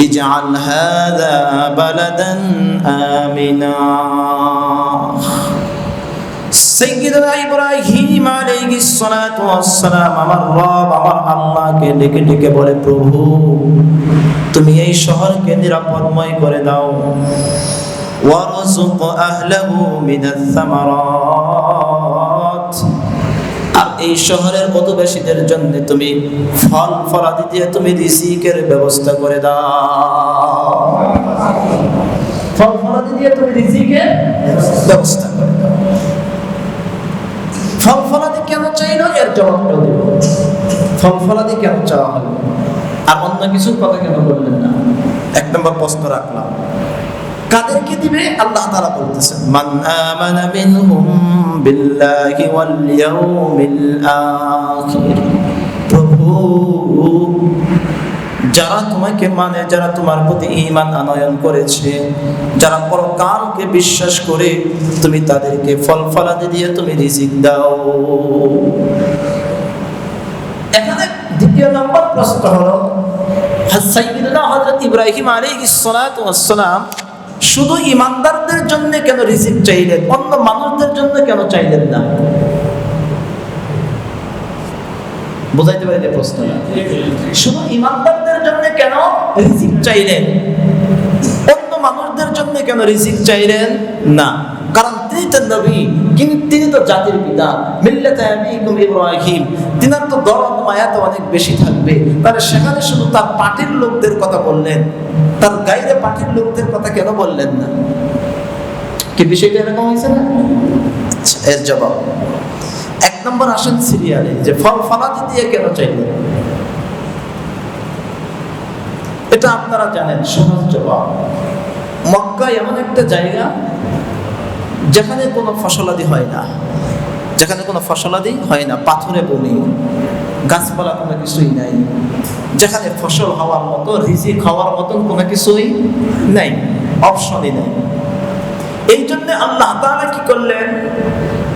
اجعل هذا بلدا آمنا সৈয়দনা ইব্রাহিম আলাইহিস সালাতু ওয়াস সালাম আমার রব আমার আল্লাহকে ডেকে ডেকে বলে প্রভু তুমি এই শহরকে নিরাপদময় করে দাও ওয়ারযুক আহলাহু মিনাস সামারাত আর এই শহরের অধিবাসীদের জন্য তুমি ফল ফলাদি দিয়ে তুমি রিজিকের ব্যবস্থা করে দাও। ফল ফলাদি দিয়ে তুমি রিজিকের ব্যবস্থা করে দাও। ফল ফলাদি কেন চাই না? এর জবাবটা দিব ফল ফলাদি কেন চাওয়া হলো আর অন্য কিছুর কথা কেন বললেন না? এক নম্বর প্রশ্ন রাখলাম। কাদেরকে দিবে? আল্লাহ তাআলা বলতেছেন মান আমানা মিনহুম বিল্লাহি ওয়াল ইয়াউমিল আখির। প্রভু, যারা তোমাকে মানে যারা তোমার প্রতি ঈমান আনয়ন করেছে, যারা পরকালকে বিশ্বাস করে, তুমি তাদেরকে ফল ফলাদি দিয়ে তুমি রিজিক দাও। এখানে দ্বিতীয় নম্বর প্রশ্ন হলো সাইয়্যিদুনা হযরত ইব্রাহিম আলাইহিস সালাতু ওয়াস সালাম শুধু ইমানদারদের জন্য কেন রিজিক চাইলেন? অন্য মানুষদের জন্য কেন চাইলেন না? পারি প্রশ্নটা? শুধু ইমানদারদের জন্য কেন চাইলেন? অন্য মানুষদের জন্য কেন চাইলেন না? কারণ তিনি তো নবী, কিন্তু তিনি তো জাতির পিতা। আবিকুম ইব্রাহিম। তিনার তো দরদ, মায়া তো অনেক বেশি থাকবে। তাহলে সেখানে শুধু তার পার্টির লোকদের কথা বললেন। তার গাইরে পার্টির লোকদের কথা কেন বললেন না? কি বিষয়টা এরকম হয়েছে না? আচ্ছা, এর জবাব। এক নম্বর আসেন সিরিয়ালে যে ফল ফলাদি দিয়ে কেন চাইলেন? এটা আপনারা জানেন সহজ জবাব। মক্কা এমন একটা জায়গা যেখানে কোনো ফসলাদি হয় না। যেখানে কোনো ফসলাদি হয় না পাথরে বলি গাছপালা কোনো কিছুই নাই। যেখানে ফসল হওয়ার মতো, রিজিক হওয়ার মতন কোনো কিছুই নাই অপশনই নাই। এই জন্য আল্লাহ তাআলা কি করলেন?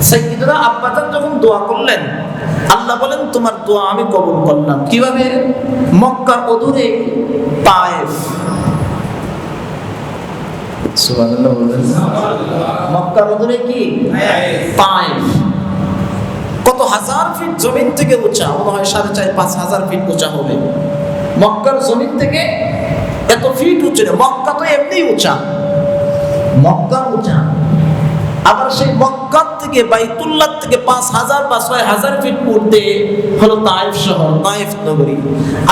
সাইয়্যিদুনা আব্বাজান যখন দোয়া করলেন, আল্লাহ বলেন, তোমার দোয়া আমি কবুল করলাম। কীভাবে? মক্কার অদূরে তায়েফ। সুবহানাল্লাহ বলেন মক্কার অদূরে কি? তায়েফ। কত হাজার ফিট জমিন থেকে উঁচা? মনে হয় সাড়ে চার, পাঁচ হাজার ফিট উঁচা হবে। মক্কার জমিন থেকে এত ফিট উঁচু মক্কা তো এমনি উঁচা। মক্কা উঁচা। আবার সেই মক্কার থেকে বাইতুল্লাহ থেকে পাঁচ হাজার বা ছয় হাজার ফিট উঠতে হলো তাইফ শহর তাইফ নগরী।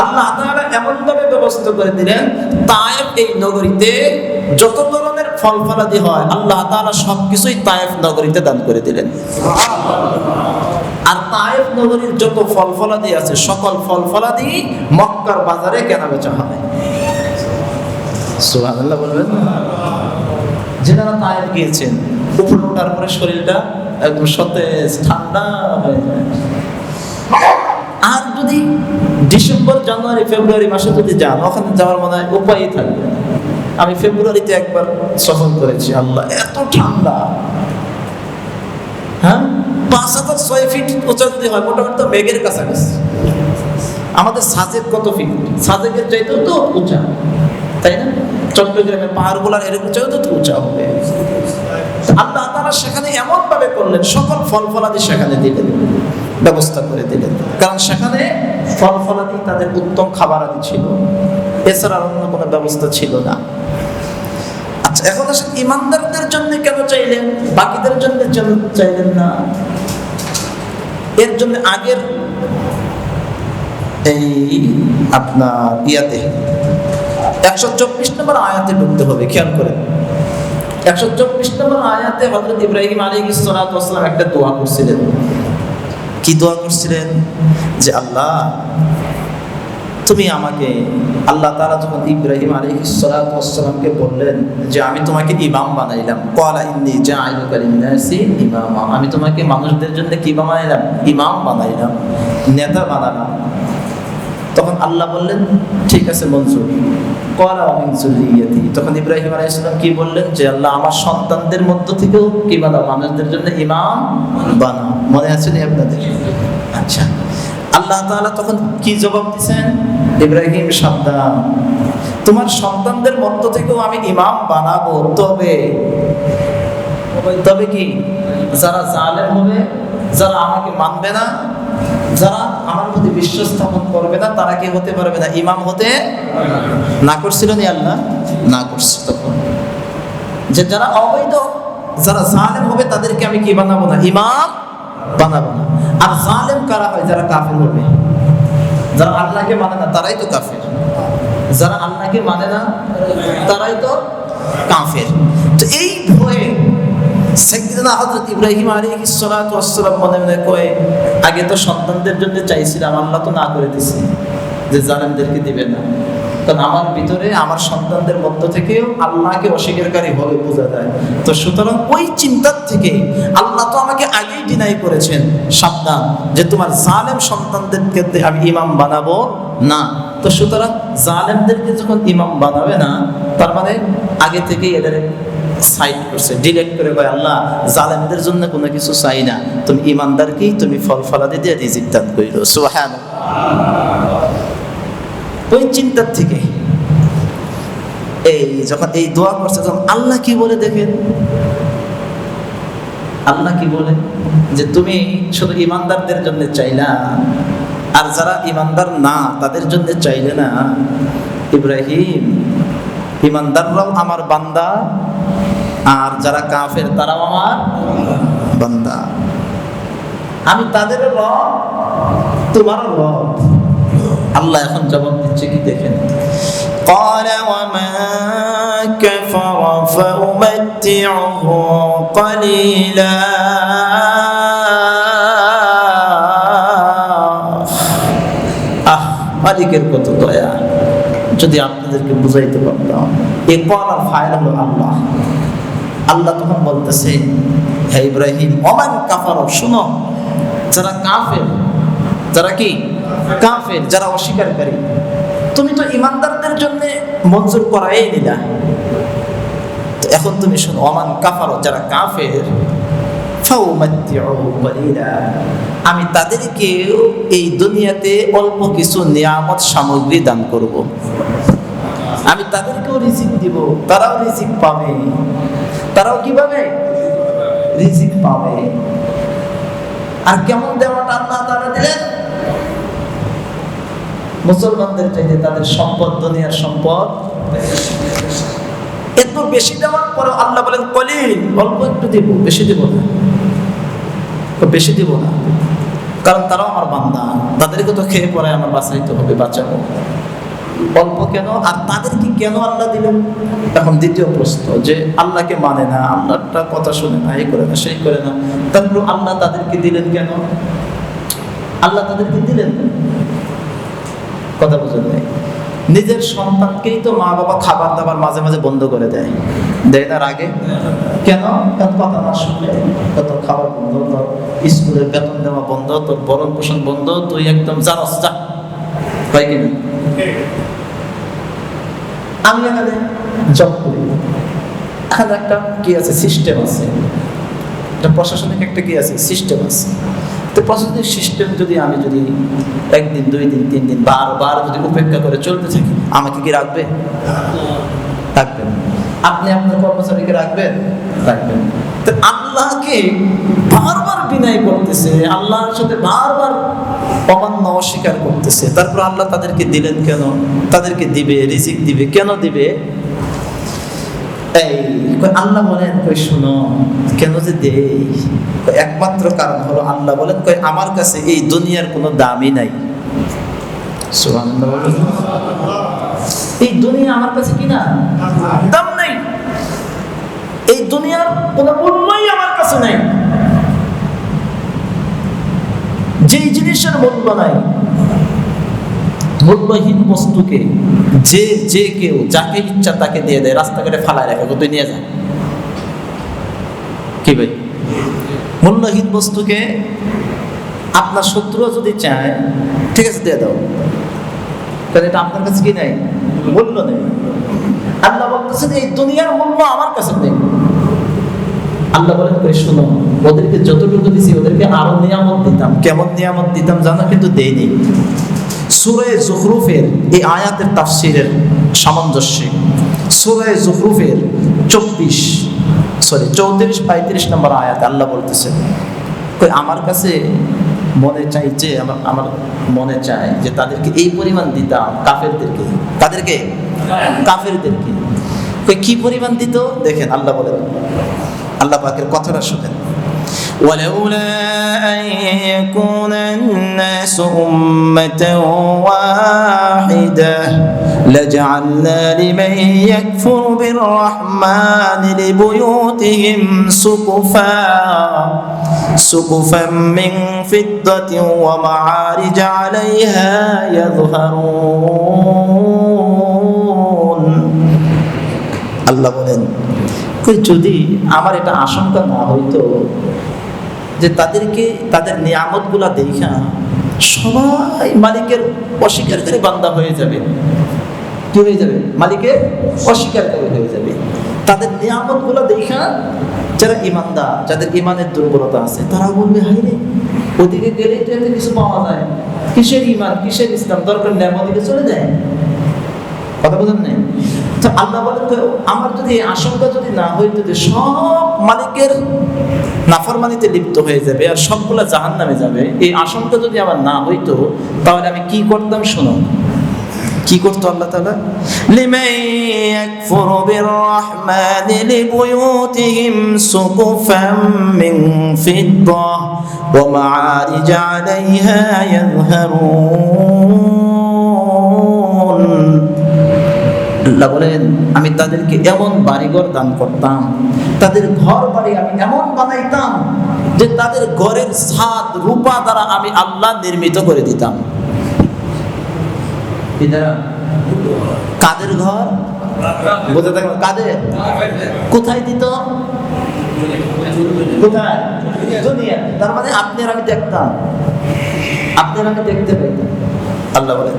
আল্লাহ তাআলা এমন ভাবে ব্যবস্থা করে দিলেন তাইফ এই নগরীতে যত ধরনের ফল ফলাদি হয়, আল্লাহ তাআলা সবকিছুই তাইফ নগরীতে দান করে দিলেন। তাইফ নগরীর যত ফল ফলাদি আছে, সকল ফল ফলাদি মক্কার বাজারে কেনা বেচা সুবহানাল্লাহ বলবেন। যেনারা গিয়েছেন ওঠার পরে শরীরটা একদম সতেজ, ঠান্ডা হয়ে আর যদি ডিসেম্বর, জানুয়ারি, ফেব্রুয়ারি মাসে যদি যান, ওখানে যাওয়ার মনে হয় উপায়ই থাকবে আমি ফেব্রুয়ারিতে একবার সফর করেছি, আল্লাহ, এত ঠান্ডা। হ্যাঁ? পাঁচ হাজার ছয় ফিট উঁচা যদি হয়, মোটামুটি তো মেঘের কাছাকাছি। আমাদের সাজেক কত ফিট? সাজেকের চাইতেও তো উঁচা, তাই না? চট্টগ্রামের পাহাড়গুলার এরকম চাইতেও তো উঁচা হবে। আল্লাহ তারা সেখানে এমন ভাবে করলেন, সকল ফল ফলাদি সেখানে দিলেন, ব্যবস্থা করে দিলেন। কারণ সেখানে ফল ফলাদি তাদের উত্তম খাবার আদি ছিল, এছাড়া অন্য কোনো ব্যবস্থা ছিল না। আচ্ছা এখন আসেন, ইমানদারদের জন্য কেন চাইলেন? বাকিদের জন্য চাইলেন না? এর জন্য আগের এই আপনার ইয়াতে একশো চব্বিশ নম্বর আয়াতে ঢুকতে হবে, খেয়াল করে একশো চব্বিশ নম্বর আয়াতে হজরত ইব্রাহিম আলী সালাম একটা দোয়া করছিলেন। কি দোয়া করছিলেন? যে আল্লাহ তুমি আমাকে, আল্লাহ তারা যখন ইব্রাহিম আলী ইসলামকে বললেন যে, আমি তোমাকে ইমাম বানাইলাম। কলা ইন্দি যা আইনুকালিনাসি ইমামা। আমি তোমাকে মানুষদের জন্য কি বানাইলাম? ইমাম বানাইলাম। নেতা বানালাম। তখন আল্লাহ বললেন, ঠিক আছে মঞ্জুর কলা অমিনজুরিয়াতি তখন ইব্রাহিম আলাইহিস সালাম কি বললেন? যে, আল্লাহ, আমার সন্তানদের মধ্য থেকেও কি বানাও? মানুষদের জন্য ইমাম বানাও। মনে আছে নি আপনাদের? আচ্ছা। আল্লাহ তাআলা তখন কি জবাব দিয়েছেন ইব্রাহিম, সাবধান। তোমার সন্তানদের মধ্য থেকেও আমি ইমাম বানাবো, তবে তবে কি? যারা জালেম হবে, যারা আমাকে মানবে না, যারা আমার প্রতি বিশ্বাস স্থাপন করবে না, তারা কি হতে পারবে না? ইমাম হতে না করছিল নি আল্লাহ? না করছে তখন। যে যারা অবৈধ, যারা জালেম হবে, তাদেরকে আমি কি বানাবো না? ইমাম বানাবো না। আর জালেম কারা হয়? যারা কাফের হবে। যারা আল্লাহকে মানে না, তারাই তো কাফের। যারা আল্লাহকে মানে না, তারাই তো কাফের। তো এই ভয়ে সাইয়েদনা হজরত ইব্রাহিম আলী ওয়াসসালাম মনে মনে কয়ে, আগে তো সন্তানদের জন্য চাইছিলাম, আল্লাহ তো না করে দিছি, যে জালেমদেরকে দিবে না। কারণ আমার ভিতরে আমার সন্তানদের মধ্য থেকেও আল্লাহকে অস্বীকারী হবে বোঝা যায়। তো সুতরাং ওই চিন্তার থেকে আল্লাহ তো আমাকে আগেই ডিনাই করেছেন, সাবধান, যে তোমার জালেম সন্তানদেরকে আমি ইমাম বানাবো না। তো সুতরাং জালেমদেরকে যখন ইমাম বানাবে না, তার মানে আগে থেকেই এদের সাইড করছে ডিলেট করে কয়, আল্লাহ, জালেমদের জন্য কোনো কিছু চাই না। তুমি ইমানদারকেই তুমি ফল ফলাদি দিয়ে রিজিক দান করিল। সুবহান ওই চিন্তার থেকে। এই যখন এই দোয়া করছে, তখন আল্লাহ কি বলে দেখেন? আল্লাহ কি বলে? যে তুমি শুধু ইমানদারদের জন্য চাইলা, আর যারা ইমানদার না, তাদের জন্য চাইলে না। ইব্রাহিম, ইমানদাররাও আমার বান্দা, আর যারা কাফের, তারাও আমার বান্দা। আমি তাদের রব, তোমারও রব। আল্লাহ এখন জবাব দিচ্ছে কি দেখেন قال ومن كفر فأمتعه قليلا আহ মালিকের কত দয়া যদি আপনাদেরকে বুঝাইতে পারতাম এ কলার ফায়দা হলো আল্লাহ আল্লাহ তখন বলতেছে হে ইব্রাহিম অমান কাফার শুনো যারা কাফের যারা কি কাফের, যারা অস্বীকারী। তুমি তো ইমানদারদের জন্য মঞ্জুর করাই নিলা এখন তুমি শোনো অমান কাফার, যারা কাফের আমি তাদেরকেও এই দুনিয়াতে অল্প কিছু নিয়ামত সামগ্রী দান করব। আমি তাদেরকেও রিজিক দিব, তারাও রিজিক পাবে। তারাও কি পাবে রিজিক পাবে। আর কেমন দেওয়াটা আল্লাহ তারা দিলেন? মুসলমানদের চাইতে তাদের সম্পদ, দুনিয়ার সম্পদ এত বেশি দেওয়ার পরে আল্লাহ বলেন, কলিল, অল্প একটু দিব, বেশি দিব না। বেশি দিব না। কারণ তারাও আমার বান্দা, তাদেরকে তো খেয়ে পরে আমার বাঁচাইতে হবে, বাঁচাবো। অল্প কেন? আর তাদেরকে কেন আল্লাহ দিলেন? এখন দ্বিতীয় প্রশ্ন, যে আল্লাহকে মানে না আল্লাহটা কথা শুনে না এই করে না, সেই করে না তারপর আল্লাহ তাদেরকে দিলেন কেন? আল্লাহ তাদেরকে দিলেন? কথা বুঝেন নাই? নিজের সন্তানকেই তো মা বাবা খাবার দাবার মাঝে মাঝে বন্ধ করে দেয়। দেয় তার আগে? কেন? কথা না শুনলে তোর খাবার বন্ধ, তোর স্কুলের বেতন দেওয়া বন্ধ, তোর বরণ পোষণ বন্ধ, তুই একদম জানস যা। হয় কিনা আমি এখানে জব করি। এখানে একটা কি আছে? সিস্টেম আছে। একটা প্রশাসনিক একটা কি আছে? সিস্টেম আছে। তো প্রশাসনিক সিস্টেম যদি আমি যদি একদিন দুই দিন তিন দিন বারবার যদি উপেক্ষা করে চলতে থাকি, আমাকে কি রাখবে? রাখবেন আপনি আপনার কর্মচারীকে রাখবেন? রাখবেন। তো আল্লাহকে বারবার বিনয় করতেছে, আল্লাহর সাথে বারবার অমান্য অস্বীকার করতেছে। তারপর আল্লাহ তাদেরকে দিলেন কেন? তাদেরকে দিবে, রিজিক দিবে, কেন দিবে? এই আল্লাহ বলেন কই শুনো, কেন যে দেই? একমাত্র কারণ হলো আল্লাহ বলেন কই আমার কাছে এই দুনিয়ার কোনো দামই নাই। এই দুনিয়া আমার কাছে কি না? দাম নেই। এই দুনিয়ার কোনো মূল্যই আমার কাছে নাই। যেই জিনিসের মূল্য নাই। মূল্যহীন বস্তুকে যে যে কেউ যাকে ইচ্ছা তাকে দিয়ে দেয়, রাস্তাঘাটে ফালায় রাখে তুই নিয়ে যা। কি ভাই? মূল্যহীন বস্তুকে আপনার শত্রুও যদি চায়, ঠিক আছে, দিয়ে দাও। তাহলে এটা আপনার কাছে কি নেই? মূল্য নেই। আল্লাহ বলতেছেন এই দুনিয়ার মূল্য আমার কাছে নেই। আল্লাহ বলেন কই শোনো, ওদেরকে যতটুকু দিছি, ওদেরকে আরও নিয়ামত দিতাম। কেমন নিয়ামত দিতাম জানো? কিন্তু দেইনি। সুরে জুখরুফের এই আয়াতের তাফসিরের সামঞ্জস্যে। সুরে জুখরুফের চব্বিশ সরি চৌত্রিশ, পঁয়ত্রিশ নম্বর আয়াত আল্লাহ বলতেছে আমার কাছে মনে চাই যে, আমার আমার মনে চায় যে তাদেরকে এই পরিমাণ দিতাম, কাফেরদেরকে। তাদেরকে কাফেরদেরকে। কি পরিমাণ দিত? দেখেন, আল্লাহ বলেন, আল্লাহ পাকের কথাটা শুনেন। ولولا أن يكون الناس أمة واحدة لجعلنا لمن يكفر بالرحمن لبيوتهم سقفا سقفا من فضة ومعارج عليها يظهرون আল্লাহ বলেন কই যদি আমার এটা আশঙ্কা না হইতো যে তাদেরকে, তাদের নিয়ামতগুলা দেখা সবাই মালিকের অস্বীকারী বান্দা হয়ে যাবে। কি হয়ে যাবে? মালিকের অস্বীকারী হয়ে যাবে। তাদের নিয়ামতগুলো দেখা যারা ইমানদার, যাদের ইমানের দুর্বলতা আছে, তারা বলবে হাই রে, ওদিকে গেলে তো এতে কিছু পাওয়া যায়। কিসের ইমান, কিসের ইসলাম? দরকার নেই ওদিকে চলে যায়? কথা বলেন নাই? তো আল্লাহ বলেন তো, আমার যদি আশঙ্কা যদি না হইতো যে সব মালিকের নাফরমানিতে লিপ্ত হয়ে যাবে আর সবগুলা জাহান নামে যাবে, এই আশঙ্কা যদি আমার না হইতো, তাহলে আমি কি করতাম শোনো? কি করতো আল্লাহ তালা লিমাই ইয়াকফুরু বিররহমান লিবুয়ুতিহিম সুকুফাম মিন ফিদ্দাহ ওয়া মা'আরিজ আলাইহা ইয়াযহারুন। আল্লাহ বলেন, আমি তাদেরকে এমন বাড়িঘর দান করতাম, তাদের ঘর বাড়ি আমি এমন বানাইতাম যে তাদের ঘরের ছাদ, রূপা দ্বারা আমি আল্লাহ নির্মিত করে দিতাম। কাদের ঘর? বুঝতে থাকবেন কাদের? কোথায় দিত? কোথায়? তার মানে আপনার আমি দেখতাম। আপনার আমি দেখতে পাইতাম। আল্লাহ বলেন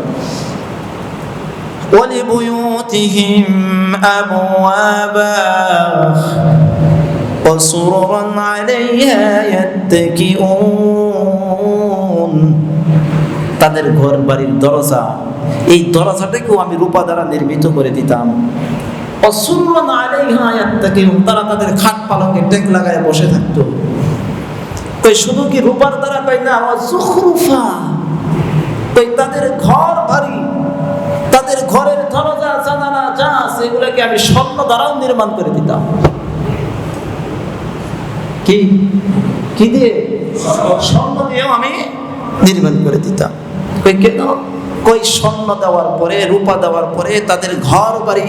ولبيوتهم أبوابا وسررا عليها يتكئون তাদের ঘর বাড়ির দরজা এই দরজাটাকেও আমি রূপা দ্বারা নির্মিত করে দিতাম অসুরন আলাইহা ইয়াত্তাকিউন তারা তাদের খাট পালঙ্কে টেক লাগায় বসে থাকতো কই শুধু কি রূপার দ্বারা কই না জুখরুফা কই তাদের ঘর বাড়ি তাদের ঘরের দরজা, জানালা যা আছে এগুলোকে আমি স্বর্ণ দ্বারাও নির্মাণ করে দিতাম। কি? কি দিয়ে? স্বর্ণ দিয়েও আমি নির্মাণ করে দিতাম। কেন কই স্বর্ণ দেওয়ার পরে, রূপা দেওয়ার পরে, তাদের ঘর বাড়ি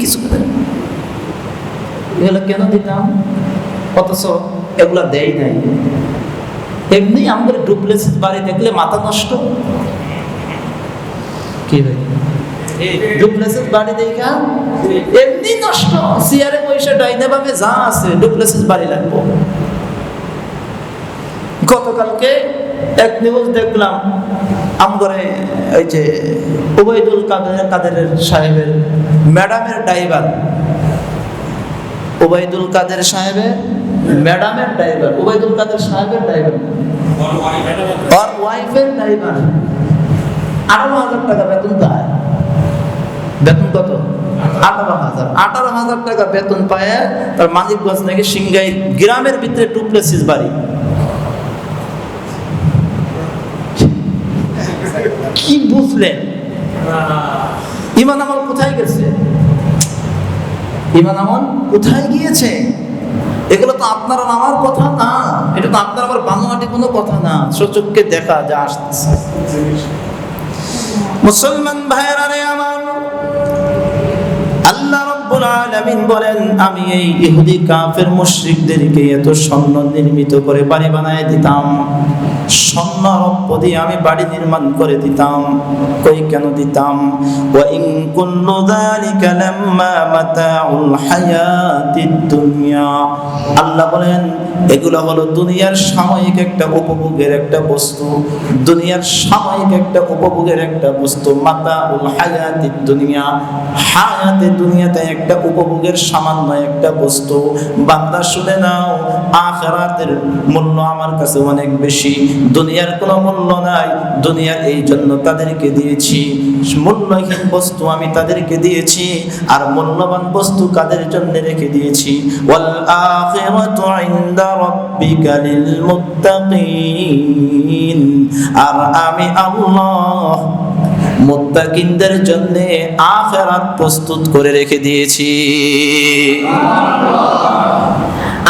কিছু এগুলো কেন দিতাম? অথচ এগুলা দেয় নাই। এমনি আমাদের ডুপ্লেসিস বাড়ি দেখলে মাথা নষ্ট। কি ভাই? ডুপ্লেসিস বাড়ি দেখা? এমনি নষ্ট। চেয়ারে পয়সা ডাইনে বামে যা আছে ডুপ্লেসিস বাড়ি লাগবো। গতকালকে এক নিউজ দেখলাম আমগরে ওই যে উবাইদুল কাদের কাদের সাহেবের ম্যাডামের ড্রাইভার। উবাইদুল কাদের সাহেবের ম্যাডামের ড্রাইভার উবাইদুল কাদের সাহেবের ড্রাইভার। আর ওয়াইফের ড্রাইভার। আঠারো হাজার টাকা বেতন পায় বেতন কত? আঠারো হাজার। আঠারো হাজার টাকা বেতন পায় তার মানিকগঞ্জ নাকি সিংগাই গ্রামের ভিতরে টুপ্লেসিস বাড়ি। কি বুঝলেন? ইমান আমল কোথায় গেছে? ইমান আমল কোথায় গিয়েছে? এগুলো তো আপনার আমার কথা না। এটা তো আপনার আমার বাংলাটি কোনো কথা না। সচক্ষে দেখা, যা আসতেছে মুসলমান ভাইয়েরা আলামিন বলেন, আমি এই ইহুদি কাফের মুশরিকদেরকে এত স্বর্ণ নির্মিত করে বাড়ি বানায় দিতাম। স্বর্ণ স্বর্ণ দিয়ে আমি বাড়ি নির্মাণ করে দিতাম, কই কেন দিতাম? মাতাউল হায়াতিদ দুনিয়া। আল্লাহ বলেন, এগুলো হলো দুনিয়ার সাময়িক একটা উপভোগের একটা বস্তু, দুনিয়ার সাময়িক একটা উপভোগের একটা বস্তু, মাতাউল হায়াতিদ দুনিয়া। হায়াতে দুনিয়াতে একটা উপভোগের সামান্য একটা বস্তু। বান্দা শুনে নাও, আখেরাতের মূল্য আমার কাছে অনেক বেশি। দুনিয়ার কোনো মূল্য নাই। দুনিয়ার এই জন্য তাদেরকে দিয়েছি। মূল্যহীন বস্তু আমি তাদেরকে দিয়েছি। আর মূল্যবান বস্তু কাদের জন্য রেখে দিয়েছি? ওয়াল আখিরাতু ইনদা রাব্বিকা লিল মুত্তাকিন আর আমি আল্লাহ মুত্তাকিনদের জন্য আখিরাত প্রস্তুত করে রেখে দিয়েছি।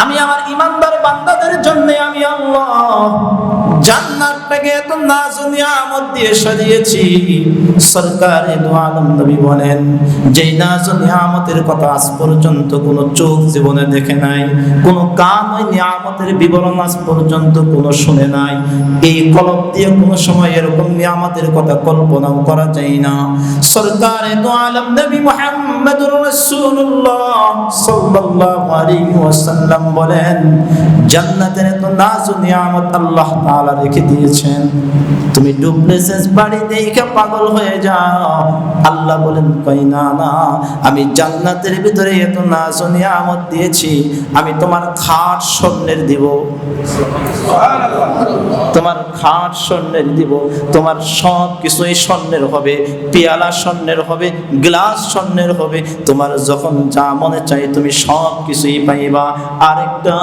আমি আমার ইমানদার বান্দাদের জন্য আমি আল্লাহ জান্নাত জান্নাতটাকে এত নাজ নিয়ামত দিয়ে সাজিয়েছি। সরকারে আলম নবী বলেন, যেই নাজ নিয়ামতের কথা আজ পর্যন্ত কোনো চোখ জীবনে দেখে নাই, কোনো কান ওই নিয়ামতের বিবরণ আজ পর্যন্ত কোনো শুনে নাই। এই দিয়ে কোনো সময় এরকম নিয়ামতের কথা কল্পনাও করা যায় না। সরকারে আলম নবী মুহাম্মদুর সাল্লাল্লাহু আলাইহি ওয়াসাল্লাম বলেন, জান্নাতের এত নাজ নিয়ামত আল্লাহ তাআলা রেখে দিয়েছেন। তুমি ডুপ্লেসেস বাড়ি দেখে পাগল হয়ে যাও। আল্লাহ বলেন, কই না না, আমি জান্নাতের ভিতরে এত নাজ ও নিয়ামত দিয়েছি, আমি তোমার খাট স্বর্ণের দিব। তোমার খাট স্বর্ণের দিব। তোমার সব কিছুই স্বর্ণের হবে, পেয়ালা স্বর্ণের হবে, গ্লাস স্বর্ণের হবে। তোমার যখন যা মনে চাই তুমি সব কিছুই পাইবা। আরেকটা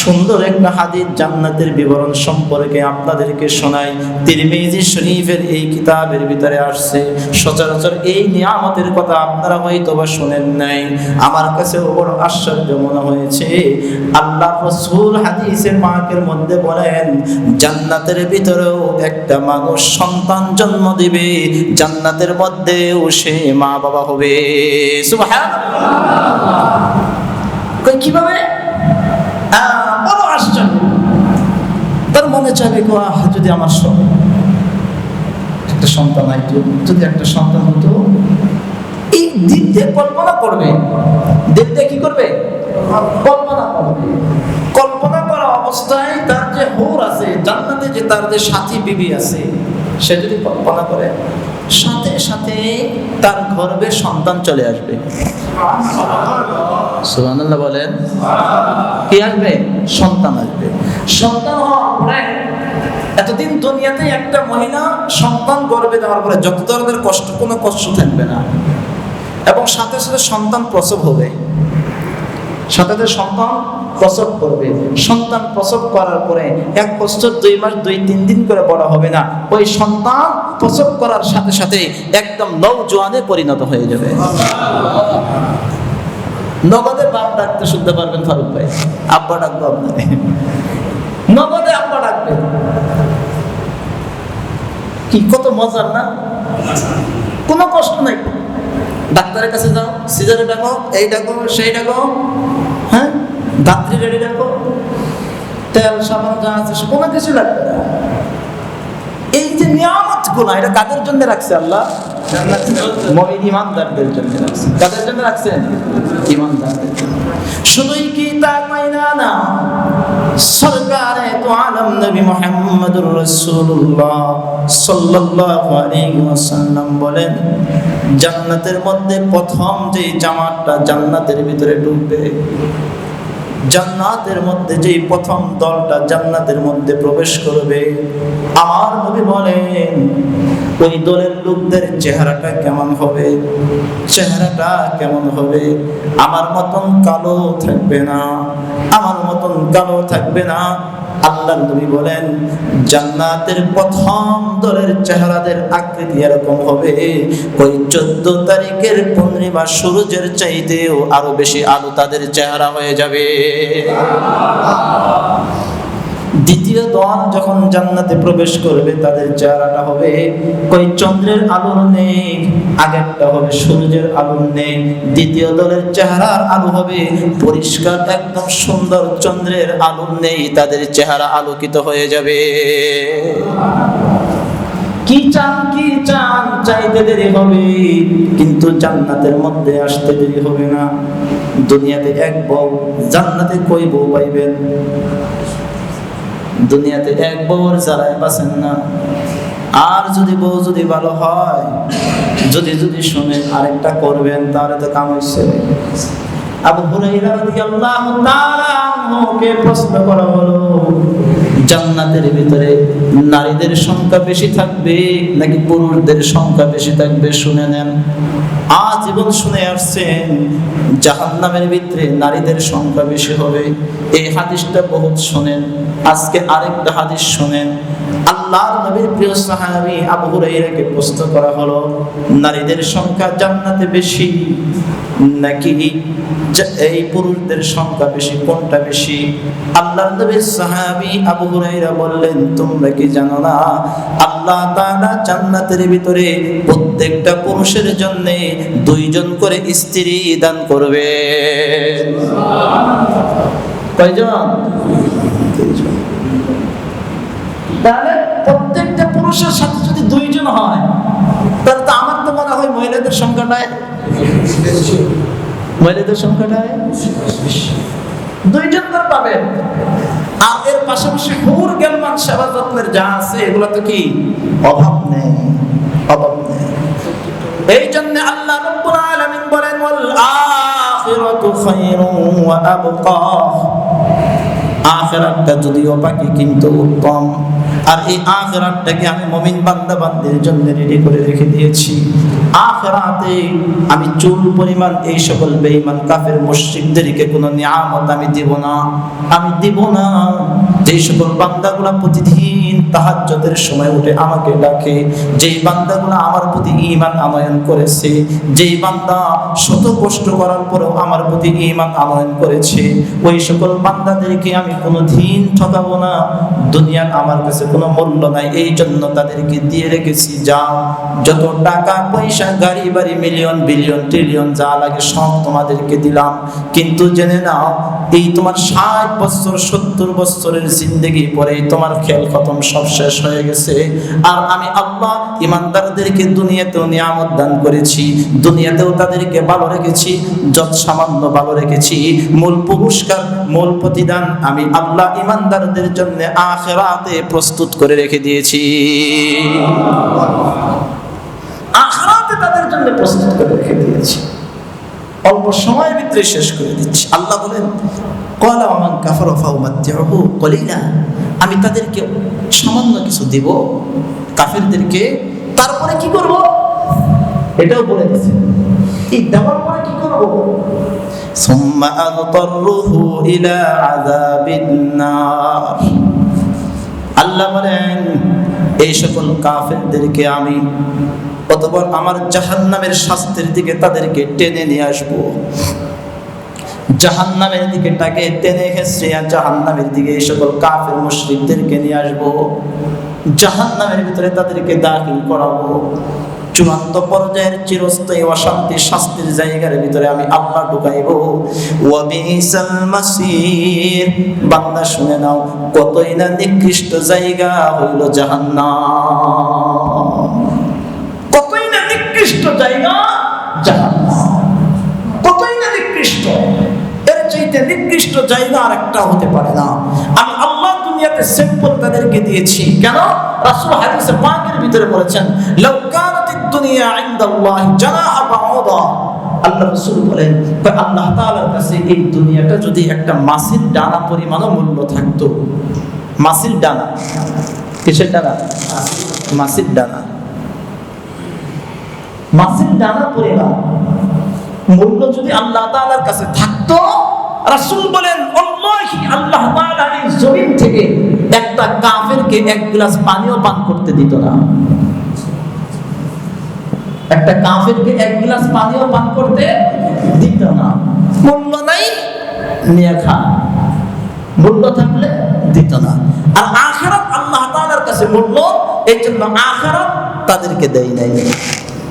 সুন্দর একটা হাদিস জান্নাতের বিবরণ সম্পর্কে আপনাদেরকে শোনাই তিরমিজি শরীফের এই কিতাবের ভিতরে আসছে সচরাচর এই নিয়ামতের কথা আপনারা হয়তো বা শোনেন নাই। আমার কাছে বড় আশ্চর্য মনে হয়েছে আল্লাহ রসুল হাদিসে পাকের মধ্যে বলেন জান্নাতের ভিতরেও একটা মানুষ সন্তান জন্ম দিবে জান্নাতের মধ্যেও সে মা বাবা হবে। সুবহানাল্লাহ। কীভাবে? আহ, তার মনে চাইবে গো আহ, যদি আমার সব একটা সন্তান আইতো যদি একটা সন্তান হতো এই দিক দিয়ে কল্পনা করবে। দিক দিয়ে কি করবে? কল্পনা করবে। কল্পনা করা অবস্থায় তার যে হোর আছে জান্নাতে যে তার যে সাথী বিবি আছে সে যদি কল্পনা করে সাথে সাথে তার গর্ভে সন্তান চলে আসবে। সুবহানাল্লাহ বলেন। কি আসবে? সন্তান আসবে। সন্তান হওয়ার পরে এতদিন দুনিয়াতে একটা মহিলা সন্তান গর্ভে দেওয়ার পরে যত ধরনের কষ্ট, কোনো কষ্ট থাকবে না। এবং সাথে সাথে সন্তান প্রসব হবে। সাথে সন্তান প্রসব করবে। সন্তান প্রসব করার পরে এক বছর, দুই মাস, দুই, তিন দিন করে বড় হবে না। ওই সন্তান প্রসব করার সাথে সাথে একদম নৌজোয়ানে পরিণত হয়ে যাবে। নগদে বাপ ডাকতে শুনতে পারবেন ফারুক ভাই। আব্বা ডাকবো আপনাকে। নগদে আব্বা ডাকবে। কি, কত মজার না? কোনো কষ্ট নাই। ডাক্তারের কাছে যাও, সিজারে ডাকো, এই ডাকো, সেই ডাকো। দাত্রী রেডি রাখো তেল, সাবান, যা আছে কোনো কিছু লাগবে না। এই যে নিয়ামতগুলো এটা কাদের জন্য রাখছে আল্লাহ? ইমানদারদের জন্য রাখছে। কাদের জন্য রাখছেন ইমানদারদের শুধুই কি তার মাইনা না বলেন, জান্নাতের মধ্যে প্রথম যে জামাতটা জান্নাতের ভিতরে ঢুকবে জান্নাতের মধ্যে যেই প্রথম দলটা জান্নাতের মধ্যে প্রবেশ করবে, আমার নবী বলেন, ওই দলের লোকদের চেহারাটা কেমন হবে? চেহারাটা কেমন হবে? আমার মতন কালো থাকবে না, আমার মতন কালো থাকবে না। আল্লাহ নবী বলেন, জান্নাতের প্রথম দলের চেহারাদের আকৃতি এরকম হবে। ওই চোদ্দ তারিখের পূর্ণিমা সূর্যের চাইতেও আরও বেশি আলো তাদের চেহারা হয়ে যাবে। দ্বিতীয় দল যখন জান্নাতে প্রবেশ করবে, তাদের চেহারাটা হবে কই চন্দ্রের আলোর নেই আগেরটা হবে সূর্যের আলোর নেই দ্বিতীয় দলের চেহারার আলো হবে পরিষ্কার, একদম সুন্দর চন্দ্রের আলো নেই তাদের চেহারা আলোকিত হয়ে যাবে। কি চান কি চান, চাইতে দেরি হবে, কিন্তু জান্নাতের মধ্যে আসতে দেরি হবে না। দুনিয়াতে এক বউ, জান্নাতে কই বউ পাইবেন? দুনিয়াতে এক বউর যারাই বাঁচেন না। আর যদি বউ যদি ভালো হয়, যদি যদি শুনে আরেকটা করবেন, তাহলে তো কাম হচ্ছে আবু হুরাইরা রাদিয়াল্লাহু তাআলা আনহুকে প্রশ্ন করা হলো জান্নাতের ভিতরে নারীদের সংখ্যা বেশি থাকবে নাকি পুরুষদের সংখ্যা বেশি থাকবে শুনে নেন। আজীবন শুনে আসছেন, জাহান্নামের ভিতরে নারীদের সংখ্যা বেশি হবে। এই হাদিসটা বহুত শোনেন। আজকে আরেকটা হাদিস শোনেন। আল্লাহর নবীর প্রিয় সাহাবী আবু হুরাইরাকে প্রশ্ন করা হলো, নারীদের সংখ্যা জান্নাতে বেশি নাকি এই পুরুষদের সংখ্যা বেশি, কোনটা বেশি? আল্লাহর নবীর সাহাবী আবু হুরাইরা বললেন, তোমরা কি জানো না? আল্লাহ তাআলা জান্নাতের ভিতরে প্রত্যেকটা পুরুষের জন্য দুইজন করে স্ত্রী দান করবে। কয়জন? তাহলে প্রত্যেকটা পুরুষের সাথে যদি দুইজন হয়, তাহলে তো আমার তো মনে হয় মহিলাদের সংখ্যাটায় মহিলাদের সংখ্যাটায় দুইজন করে পাবেন আর এর পাশাপাশি হুর, গেলমান, সেবা যত্নের যা আছে এগুলো তো কি? অভাব নেই অভাব নেই। এই জন্য আল্লাহ রব্বুল আলামিন বলেন, ওয়াল আখিরাতু খায়রুন ওয়া আবকা। আখেরাতটা যদিও বাকি, কিন্তু উত্তম। আর এই আখেরাতটাকে আমি মমিন বান্দা বান্দির জন্য রেডি করে রেখে দিয়েছি। আখেরাতে আমি চুল পরিমাণ এই সকল বেঈমান কাফের মুশরিকদেরকে কোনো নিয়ামত আমি দিব না। আমি দিব না। যেই সকল বান্দাগুলা প্রতিদিন তাহাজ্জুদের সময় উঠে আমাকে ডাকে, যেই বান্দাগুলা আমার প্রতি ঈমান আনয়ন করেছে, যেই বান্দা শত কষ্ট করার পরেও আমার প্রতি ঈমান আনয়ন করেছে, ওই সকল বান্দাদেরকে আমি কোনো দিন ঠকাবো না। দুনিয়ার আমার কাছে কোনো মূল্য নাই, এই জন্য তাদেরকে দিয়ে রেখেছি যা যত টাকা, পয়সা, গাড়ি, বাড়ি মিলিয়ন বিলিয়ন ট্রিলিয়ন যা লাগে সব তোমাদেরকে দিলাম। কিন্তু জেনে নাও, এই তোমার ষাট বছর, সত্তর বছরের জিন্দগি পরে তোমার খেল খতম সব শেষ হয়ে গেছে। আর আমি আল্লাহ ইমানদারদেরকে দুনিয়াতেও নিয়ামত দান করেছি, দুনিয়াতেও তাদেরকে ভালো রেখেছি যত সামান্য ভালো রেখেছি। মূল পুরস্কার, মূল প্রতিদান আমি আল্লাহ ইমানদারদের জন্য আখেরাতে প্রস্তুত করে রেখে দিয়েছি। আখেরাতে তাদের জন্য প্রস্তুত করে রেখে দিয়েছি। অল্প সময়ের ভিতরে শেষ করে দিচ্ছি। আল্লাহ বলেন কলা আমান কাফার ফাউমাত্তিহু কলিলা আমি তাদেরকে সামান্য কিছু দিব কাফেরদেরকে তারপরে কি করব এটাও বলে দিয়েছে এই দেওয়ার পরে কি করব ثم أضطره إلى عذاب النار আল্লাহ বলেন এই সকল কাফেরদেরকে আমি অতপর আমার জাহান্নামের শাস্তির দিকে তাদেরকে টেনে নিয়ে আসবো জাহান্নামের দিকে তাকে টেনে হেসড়ে আর জাহান্নামের দিকে এই সকল কাফের মুশরিকদেরকে নিয়ে আসব। জাহান্নামের ভিতরে তাদেরকে দাখিল করাবো। চূড়ান্ত পর্যায়ের চিরস্থায়ী অশান্তি শাস্তির জায়গার ভিতরে আমি আল্লাহ ঢুকাইব। ওয়াবিসাল মাসির। বান্দা শুনে নাও, কতই না নিকৃষ্ট জায়গা হইল জাহান্নাম। কতই না নিকৃষ্ট জায়গা আর একটা হতে পারে না। আল্লাহ দুনিয়াতে স্যাম্পল তাদেরকে দিয়েছি। কেন? ভিতরে বলেছেন দুনিয়া আল্লাহ রাসূল বলেন আল্লাহ কাছে এই দুনিয়াটা যদি একটা মাছের ডানা পরিমাণও মূল্য থাকতো। মাছের ডানা। কিসের ডানা? মাছের ডানা। মাছের ডানা পরিমাণ মূল্য যদি আল্লাহ তাআলার কাছে থাকতো রাসূল বলেন আল্লাহি জমিন থেকে একটা কাফেরকে এক গ্লাস পানিও পান করতে দিত না। একটা কাফেরকে এক গ্লাস পানিও পান করতে দিত না। মূল্য নাই, নিয়ে খা। মূল্য থাকলে দিত না। আর আখেরাত আল্লাহ তাআলার কাছে মূল্য এই জন্য আখেরাত তাদেরকে দেয় নাই।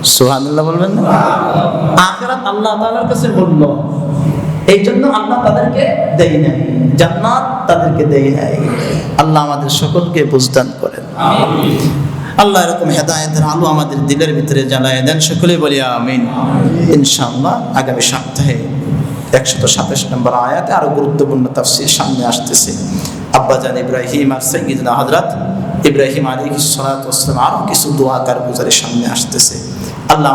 সুবহানাল্লাহ বলবেন না? আখেরাত আল্লাহ তাআলার কাছে মূল্য। এই জন্য আল্লাহ তাদেরকে দেয় নাই। জান্নাত তাদেরকে দেয় নাই। আল্লাহ আমাদের সকলকে বুঝদান করেন। আল্লাহ এরকম হেদায়েতের আলো আমাদের দিলের ভিতরে জ্বালায় দেন। সকলে বলি আমিন। ইনশাআল্লাহ আগামী সপ্তাহে একশত সাতাশ নম্বর আয়াতে আরও গুরুত্বপূর্ণ তাফসির সামনে আসতেছে। আব্বাজান ইব্রাহিম আর সৈয়দনা হজরত ইব্রাহিম আলী সালাত আরও কিছু দোয়া কার সামনে আসতেছে। আল্লাহ